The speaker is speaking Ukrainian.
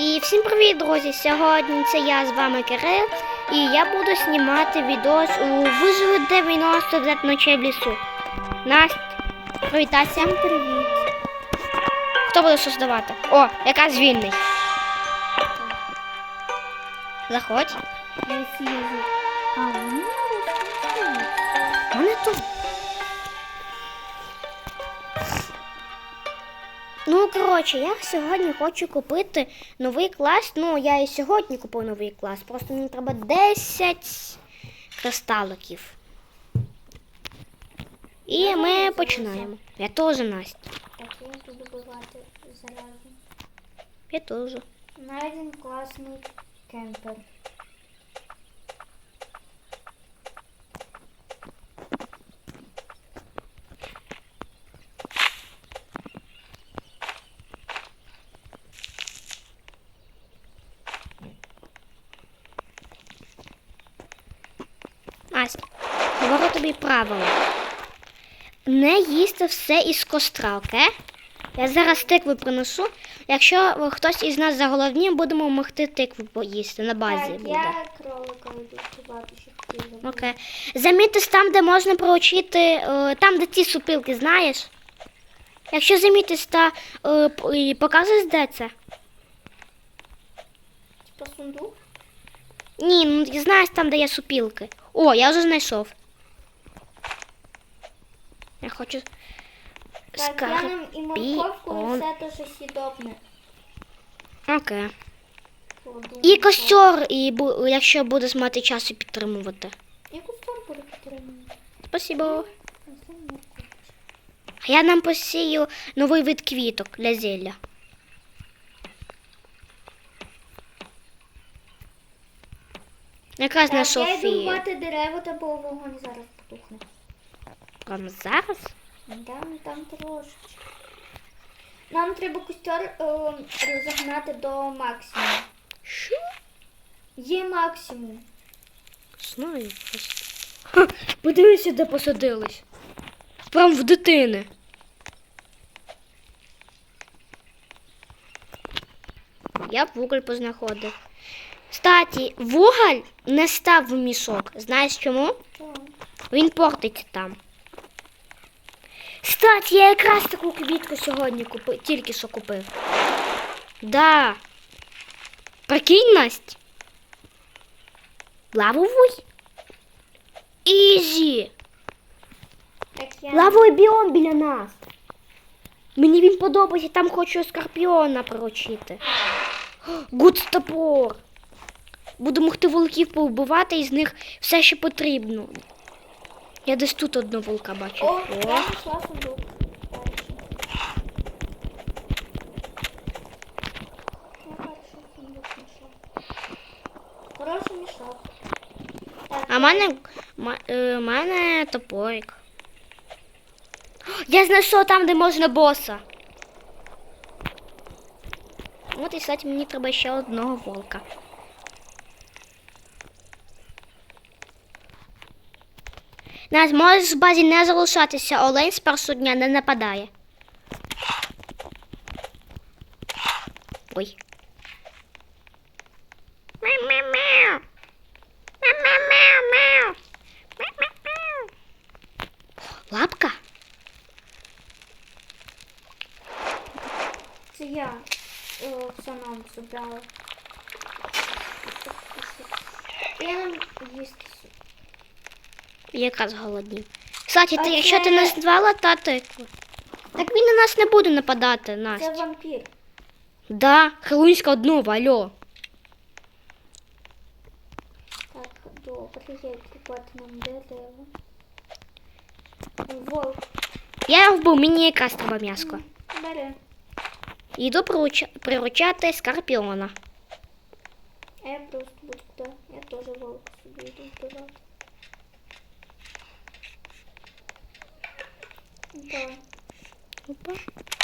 І всім привіт, друзі! Сьогодні це я з вами Кирил, і я буду знімати відео у виживе 99 ночей в лісу. Настя, привітайся. Привіт. Хто буде создавати? О, яка звільний. Заходь. Вони тут. Ну, коротше, я сьогодні хочу купити новий клас. Ну, я і сьогодні купив новий клас. Просто мені треба 10 кристаликів. І ми починаємо. Я теж Настя. Так, я буду добивати заразу. Я теж. Найден класний кемпер. Настя, говорю тобі правило. Не їсти все із костра, окей? Я зараз тикви принесу. Якщо хтось із нас заголовні, будемо могти тикву поїсти на базі Так, буде. я кролика ти. Окей. Замітиш там, де можна проучити, е, там, де ті супілки, знаєш? Якщо замітиш, та е, показуєш, де це? Типа сундук? Ні, ну знаєш там, де є супілки. О, я вже знайшов. Я хочу. Так, я нам і морковку, і все те, що сідобне. Окей. І костер, і бу- якщо будеш мати час і підтримувати. Яку сторону буде підтримувати? Спасибо. Морковка. А я нам посію новий вид квіток для зілля. Якраз на Так, я йду рубати дерева, та бо вогонь зараз потухне. Прямо зараз? Там, там трошечки. Нам треба костер е, розогнати до максимуму. Що? Є максимум. Знаю просто. Ха, подивися, де посадились. Прям в дитини. Я вуголь познаходив. Кстати, вуголь не став в мішок. Знаєш чому? Він портиться там. Кстати, я якраз таку квітку сьогодні купив, тільки що купив. Да. Прикинь, Насть. Лавовий. Ізі. Я... Лавовий біом біля нас. Мені він подобається, там хочу скорпіона пророчити. Гудстопор. Буду могти волків повбивати і з них все, що потрібно. Я десь тут одного волка бачу. О, я знайшла сундук. Хороший мішок. А в мене, ма- е, в мене топорик. Я знайшов там, де можна боса. От і кстати, мені треба ще одного волка. Нас можеш в базі не залишатися, олень з першого дня не нападає. Ой. Мяу-мяу-мяу. Мяу-мяу-мяу. Мяу-мяу-мяу. Лапка? Це я е, все зібрала. Я нам їсти. сю- Якраз голодні. Кстати, ти, якщо ти це- назвала татику, так він на нас не буде нападати, Це Настя. вампір. Да, Хелунська одного, алло. Так, добре, я купати нам дерево. Вовк, Я його вбив, мені якраз треба м'яско. бери. Йду прируча- приручати скорпіона. А я просто буду. Я теж вовк собі йду вбивати. Так. Опа.